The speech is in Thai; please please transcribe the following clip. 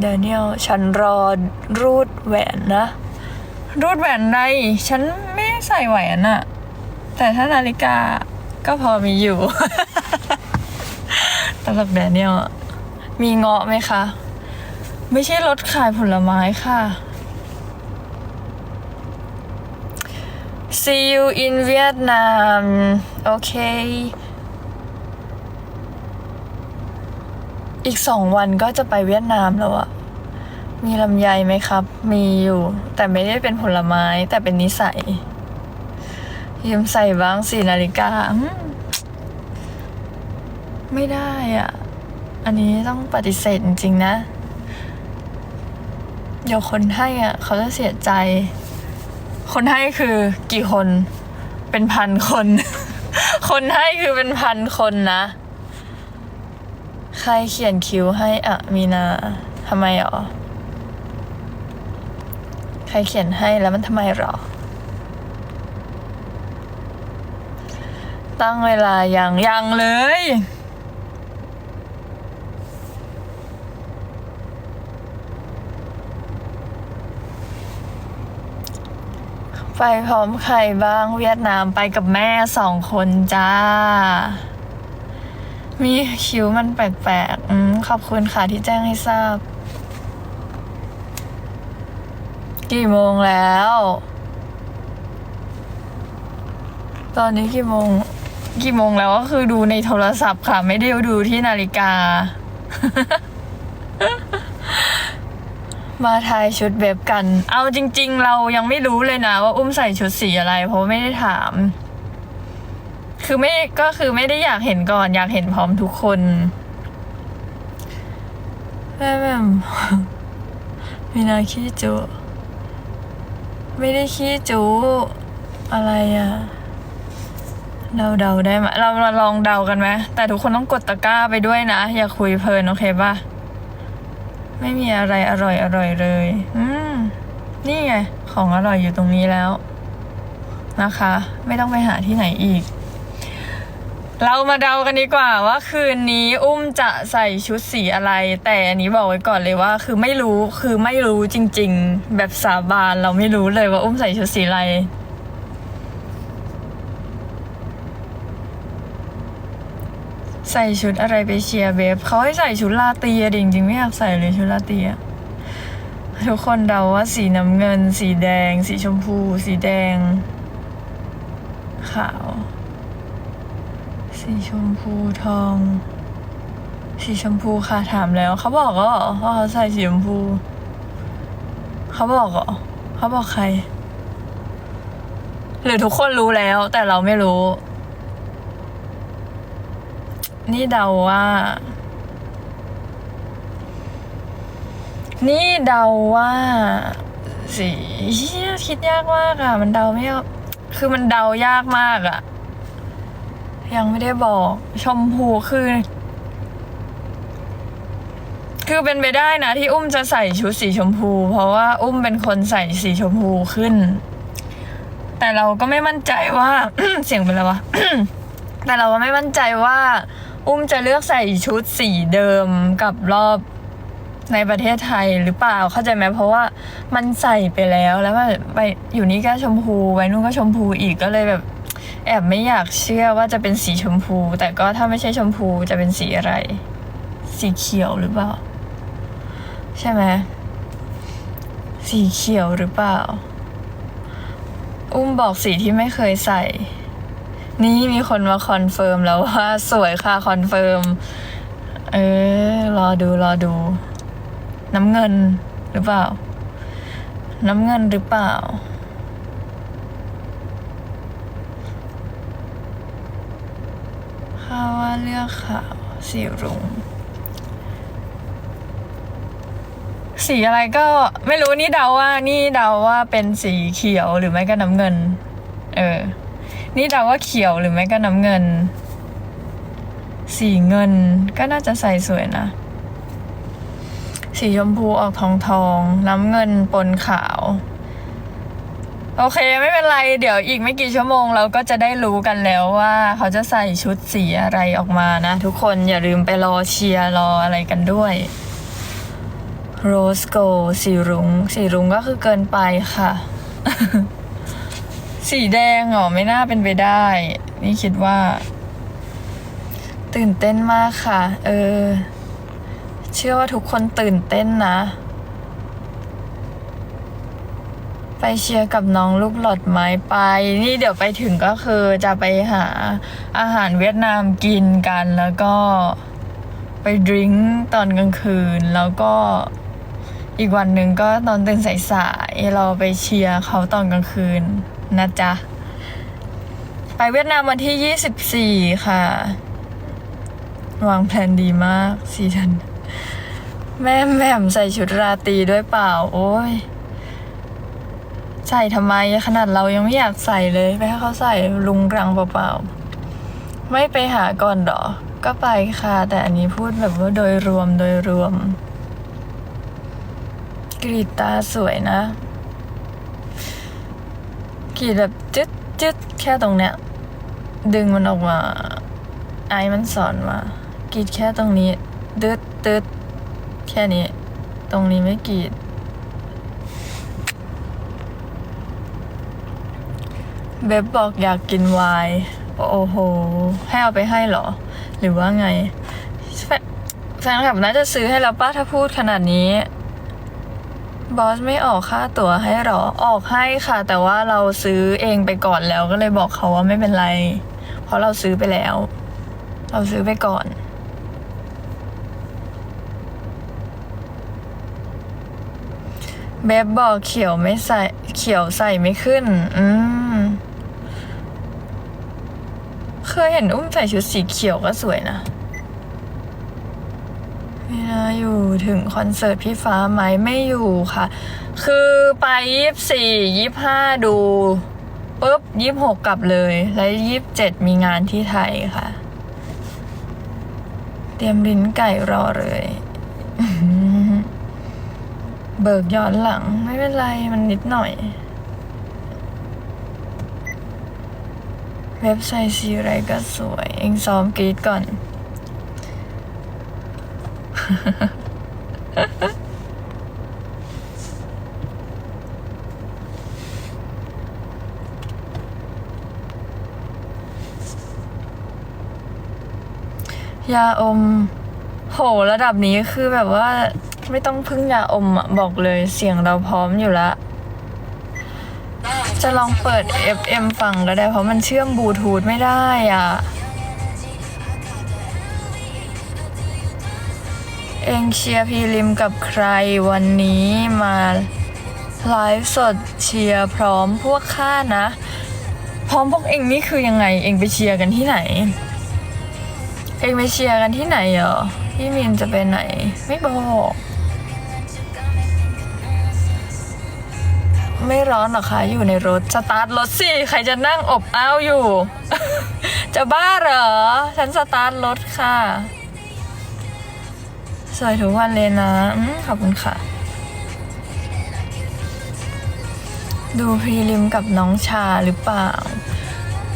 เดนิเอลฉันรอรูดแหวนนะ รูดแหวนไรฉันไม่ใส่แหวนอะแต่ถ้านาฬิกาก็พอมีอยู่ตลกแดเนียลมีเงาะไหมคะ ไม่ใช่รถขายผลไม้ค่ะ See you in Vietnam โอเค อีกสองวันก็จะไปเวียดนามแล้วอะมีลำไยไหมครับ มีอยู่ แต่ไม่ได้เป็นผลไม้แต่เป็นนิสัย ยืมใส่บ้างสินาฬิกา ไม่ได้อะอันนี้ต้องปฏิเสธจริงๆนะ เดี๋ยวคนให้อะ เขาจะเสียใจ คนให้คือกี่คน เป็นพันคน คนให้คือเป็นพันคนนะ ใครเขียนคิ้วให้อะมีนาทำไมหรอ ใครเขียนให้แล้วมันทำไมหรอ ตั้งเวลายังยังเลย ไปพร้อมใครบ้างเวียดนามไปกับแม่สองคนจ้า มีคิ้วมันแปลกๆอืมขอบคุณค่ะที่แจ้งให้ทราบ กี่โมงแล้ว ตอนนี้กี่โมง กี่โมงแล้วก็คือดูในโทรศัพท์ค่ะ ไม่ได้ดูที่นาฬิกา มาทายชุดเบบกัน เอาจริง ๆ เรายังไม่รู้เลยนะว่าอุ้มใส่ชุดสีอะไร เพราะไม่ได้ถาม คือไม่ก็คือไม่ได้อยากเห็นก่อน อยากเห็นพร้อมทุกคนแม่แม่มีนาขี้จุ ไม่ได้ขี้จุ อะไรอะเราเดาได้ไหมเรามาลองเดากันไหมแต่ทุกคนต้องกดตะกร้าไปด้วยนะ อย่าคุยเพลินโอเคปะไม่มีอะไรอร่อยอร่อยเลย อืม นี่ไง ของอร่อยอยู่ตรงนี้แล้ว นะคะ ไม่ต้องไปหาที่ไหนอีก เรามาเดากันดีกว่าว่าคืนนี้อุ้มจะใส่ชุดสีอะไร แต่อันนี้บอกไว้ก่อนเลยว่า คือไม่รู้คือไม่รู้จริง ๆ แบบสาบานเราไม่รู้เลยว่าอุ้มใส่ชุดสีอะไรใส่ชุดอะไรไปเชียร์เบฟเขาให้ใส่ชุดลาตรีอะดิจริงๆไม่อยากใส่เลยชุดลาตรีอะทุกคนเดาว่าสีน้ำเงิน สีแดง สีชมพู สีแดง ขาว สีชมพูทอง สีชมพูค่ะถามแล้ว เขาบอกก็ว่าเขาใส่สีชมพู เขาบอกเหรอเขาบอกใคร หรือทุกคนรู้แล้ว แต่เราไม่รู้ นี่เดาว่า นี่เดาว่า สีเฮียคิดยากมากอะมันเดาไม่ออกคือมันเดายากมากอะ ยังไม่ได้บอก ชมพูคือ คือเป็นไปได้นะที่อุ้มจะใส่ชุดสีชมพู เพราะว่าอุ้มเป็นคนใส่สีชมพูขึ้น แต่เราก็ไม่มั่นใจว่า เสียงเป็นอะไรวะแต่เราก็ไม่มั่นใจว่า อุ้มจะเลือกใส่ชุดสีเดิมกับรอบในประเทศไทยหรือเปล่าเข้าใจไหมเพราะว่ามันใส่ไปแล้วแล้วไปอยู่นี่ก็ชมพูไว้นู่นก็ชมพูอีกก็เลยแบบ แอบไม่อยากเชื่อว่าจะเป็นสีชมพู แต่ก็ถ้าไม่ใช่ชมพูจะเป็นสีอะไร สีเขียวหรือเปล่า ใช่ไหมสีเขียวหรือเปล่า อุ้มบอกสีที่ไม่เคยใส่ นี่มีคนมาคอนเฟิร์มแล้วว่าสวยค่ะคอนเฟิร์ม เออ รอดูรอดู น้ำเงินหรือเปล่า น้ำเงินหรือเปล่าาว่าเลือกขาวสีรุง้งสีอะไรก็ไม่รู้นี่เดาว่า นี่เดาว่าเป็นสีเขียวหรือไม่ก็น้ำเงิน เออ นี่เดาว่าเขียวหรือไม่ก็น้ำเงิน สีเงินก็น่าจะใส่สวยนะ สีชมพูออกทองทอง น้ำเงินปนขาว โอเคไม่เป็นไร เดี๋ยวอีกไม่กี่ชั่วโมงเราก็จะได้รู้กันแล้วว่าเขาจะใส่ชุดสีอะไรออกมานะ ทุกคนอย่าลืมไปรอเชียร์รออะไรกันด้วยโรสโกสีรุง้งสีรุ้งก็คือเกินไปค่ะ สีแดงเหรอไม่น่าเป็นไปได้ นี่คิดว่า ตื่นเต้นมากค่ะ เออ เชื่อว่าทุกคนตื่นเต้นนะ ไปเชียร์กับน้องลูกหลอดไม้ไป นี่เดี๋ยวไปถึงก็คือจะไปหาอาหารเวียดนามกินกันแล้วก็ไปดริงก์ตอนกลางคืน แล้วก็อีกวันหนึ่งก็ตอนตื่นสายๆเราไปเชียร์เขาตอนกลางคืนนะจ๊ะ ไปเวียดนามวันที่ 24 ค่ะ วางแผนดีมากสีทัน แม่แหม่มใส่ชุดราตรีด้วยเปล่า โอ้ย ใส่ทำไมขนาดเรายังไม่อยากใส่เลยไปให้เขาใส่ลุงรังเปล่าๆไม่ไปหาก่อนเหรอ ก็ไปค่ะ แต่อันนี้พูดแบบว่าโดยรวมโดยรวมกรีดตาสวยนะกรีดแบบจึ๊ดจึ๊ดแค่ตรงเนี้ย ดึงมันออกมา ไอมันสอนมากรีดแค่ตรงนี้ ตึ๊ดตึ๊ดแค่นี้ ตรงนี้ไม่กรีด เบบบอกอยากกินไวน์โอ้โห ให้เอาไปให้เหรอ หรือว่าไง แฟนแฟนคลับน่าจะซื้อให้แล้วป้าถ้าพูดขนาดนี้ บอสไม่ออกค่าตั๋วให้เหรอ ออกให้ค่ะ แต่ว่าเราซื้อเองไปก่อนแล้วก็เลยบอกเขาว่าไม่เป็นไร เพราะเราซื้อไปแล้ว เราซื้อไปก่อนเบบบอกเขียวไม่ใส่เขียวใส่ไม่ขึ้น อืม เค ยเห็นอุ้มใส่ชุดสีเขียวก็สวยนะเวลาอยู่ถึงคอนเสิร์ตพี่ฟ้าไหมไม่อยู่ค่ะ คือไปยี่สี่ยี่ห้าดูปุ๊บยี่หกกลับเลย แล้วยี่เจ็ดมีงานที่ไทยค่ะ เตรียมลิ้นไก่รอเลยเบิกย้อนหลังไม่เป็นไรมันนิดหน่อย เว็บไซต์สีอะไรก็สวย เองซ้อมกรีดก่อน ยาอม โห ระดับนี้คือแบบว่า ไม่ต้องพึ่งยาอมอะบอกเลยเสียงเราพร้อมอยู่แล้ว จะลองเปิด FM ฟังก็ได้ เพราะมันเชื่อมบลูทูธไม่ได้อะ เองเชียร์พีริมกับใครวันนี้มาไลฟ์สดเชียร์พร้อมพวกข้านะ พร้อมพวกเองนี่คือยังไง เองไปเชียร์กันที่ไหน เองไปเชียร์กันที่ไหนเหรอพี่มินจะไปไหน ไม่บอก ไม่ร้อนหรอคะ อยู่ในรถ สตาร์ทรถสิ ใครจะนั่งอบอ้าวอยู่ จะบ้าเหรอ ฉันสตาร์ทรถค่ะ สวยทุกวันเลยนะอขอบคุณค่ะ ดูพรีลิมกับน้องชาหรือเปล่า